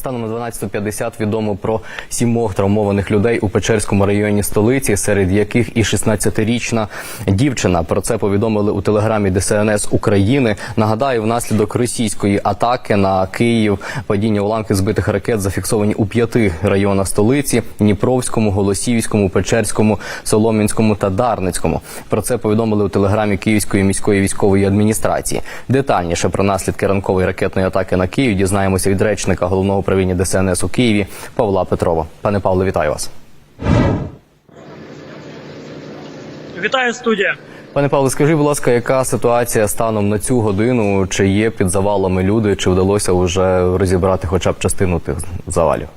Станом на 12.50 відомо про сімох травмованих людей у Печерському районі столиці, серед яких і 16-річна дівчина. Про це повідомили у телеграмі ДСНС України. Нагадаю, внаслідок російської атаки на Київ падіння уламків збитих ракет зафіксовані у п'яти районах столиці: Дніпровському, Голосіївському, Печерському, Солом'янському та Дарницькому. Про це повідомили у телеграмі Київської міської військової адміністрації. Детальніше про наслідки ранкової ракетної атаки на Київ дізнаємося від речника головного управління ДСНС у Києві Павла Петрова. Пане Павло, вітаю вас. Вітаю студія. Pане Павло, скажіть, будь ласка, яка ситуація станом на цю годину? Чи є під завалами люди, чи вдалося вже розібрати хоча б частину тих завалів?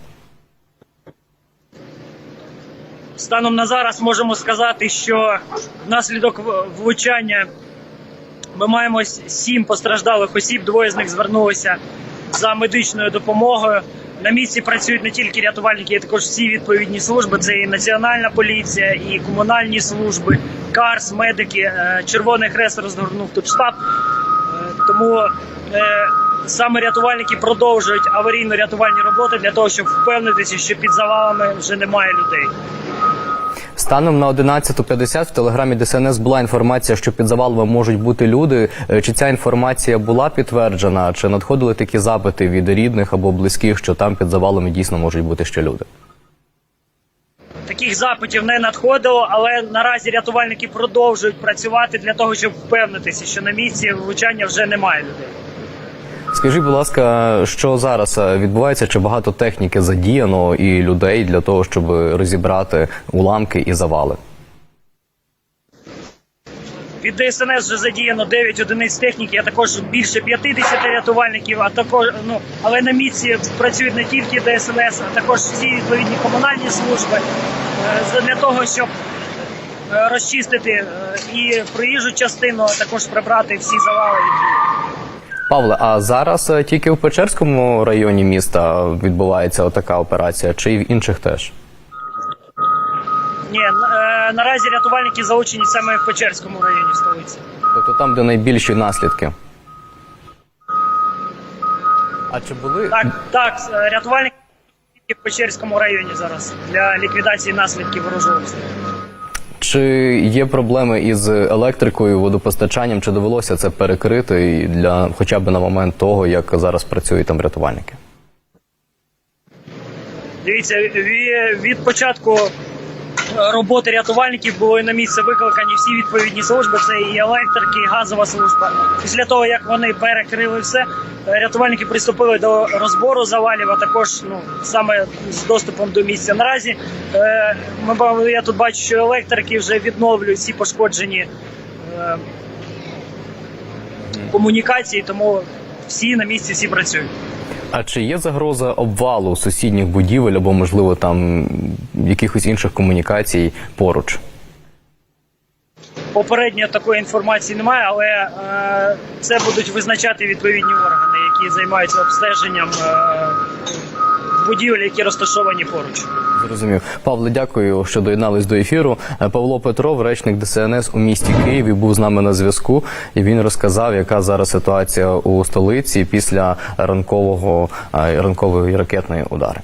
Станом на зараз можемо сказати, що внаслідок влучання ми маємо сім постраждалих осіб. Двоє з них звернулися за медичною допомогою. На місці працюють не тільки рятувальники, а також всі відповідні служби. Це і національна поліція, і комунальні служби, КАРС, медики, Е, Червоний Хрест розгорнув тут штаб. Е, Тому е, саме рятувальники продовжують аварійно-рятувальні роботи для того, щоб впевнитися, що під завалами вже немає людей. Станом на 11.50 в телеграмі ДСНС була інформація, що під завалами можуть бути люди. Е, Чи ця інформація була підтверджена? Чи надходили такі запити від рідних або близьких, що там під завалами дійсно можуть бути ще люди? Таких запитів не надходило, але наразі рятувальники продовжують працювати для того, щоб впевнитися, що на місці влучання вже немає людей. Скажіть, будь ласка, що зараз е, відбувається? Чи багато техніки задіяно і людей для того, щоб розібрати уламки і завали? Від ДСНС вже задіяно 9 одиниць техніки, а також більше 50 рятувальників. А також ну але на місці працюють не тільки ДСНС, а також всі відповідні комунальні служби е, для того, щоб е, розчистити і проїжджу частину, а також прибрати всі завали. Павле, а зараз е, тільки в Печерському районі міста відбувається така операція, чи й в інших теж? Ні, е, наразі рятувальники залучені саме в Печерському районі столиці. Тобто там, де найбільші наслідки. А чи були Так, так, е, рятувальники в Печерському районі зараз для ліквідації наслідків ворожого обстрілу. Чи є проблеми із електрикою, водопостачанням? Чи довелося це перекрити для хоча б на момент того, як зараз працюють там рятувальники? Дивіться, від початку роботи рятувальників були на місце викликані всі відповідні служби. Це і електрики, і газова служба. Після того як вони перекрили все, рятувальники приступили до розбору завалів, а також ну саме з доступом до місця. Наразі е, ми я тут бачу, що електрики вже відновлюють всі пошкоджені е, комунікації, тому всі на місці всі працюють. А чи є загроза обвалу сусідніх будівель або, можливо, там якихось інших комунікацій поруч? Попередньо такої інформації немає, але е, це будуть визначати відповідні органи, які займаються обстеженням е, будівель, які розташовані поруч. Зрозумів. Павле, дякую, що доєднались до ефіру. Е, Павло Петров, речник ДСНС у місті Києві, був з нами на зв'язку, і він розказав, яка зараз ситуація у столиці після ранкового е, ранкової ракетної удари.